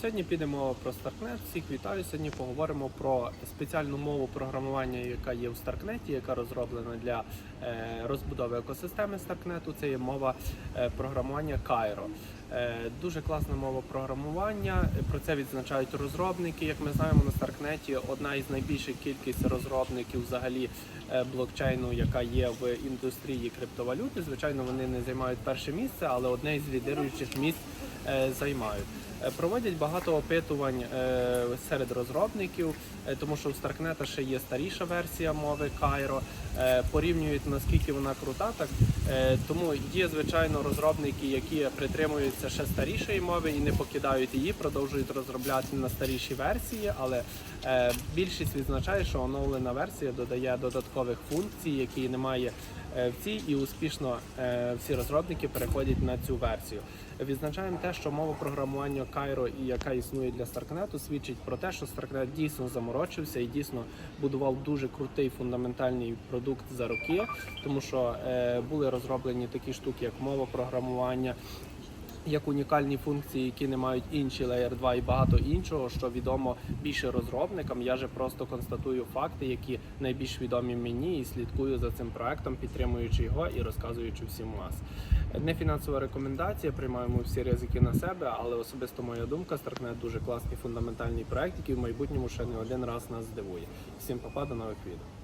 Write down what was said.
Сьогодні підемо про Starknet. Всіх вітаю. Сьогодні поговоримо про спеціальну мову програмування, яка є в Starknet, яка розроблена для е, розбудови екосистеми Starknet. Це є мова е, програмування Cairo. Е, Дуже класна мова програмування. Про це відзначають розробники. Як ми знаємо, на Starknet одна із найбільших кількість розробників взагалі блокчейну, яка є в індустрії криптовалюти. Звичайно, вони не займають перше місце, але одне із лідируючих місць займають. Е, Проводять багато опитувань е, серед розробників, е, тому що в Starknet ще є старіша версія мови. Е, Порівнюють наскільки вона крута, так е, тому є звичайно розробники, які притримуються ще старішої мови і не покидають її, продовжують розробляти на старіші версії, але е, більшість відзначає, що оновлена версія додає додаткових функцій, які немає е, в цій, і успішно е, всі розробники переходять на цю версію. Відзначаємо те, що мова програмування і яка існує для Starknet, свідчить про те, що Starknet дійсно заморочився і дійсно будував дуже крутий фундаментальний продукт за роки, тому що е, були розроблені такі штуки, як мова програмування. Як унікальні функції, які не мають інші Layer 2 і багато іншого, що відомо більше розробникам. Я же просто констатую факти, які найбільш відомі мені, і слідкую за цим проектом, підтримуючи його і розказуючи всім вас. Не фінансова рекомендація, приймаємо всі ризики на себе, але особисто моя думка, Starknet дуже класний фундаментальний проект, який в майбутньому ще не один раз нас здивує. Всім попа, до нових відео.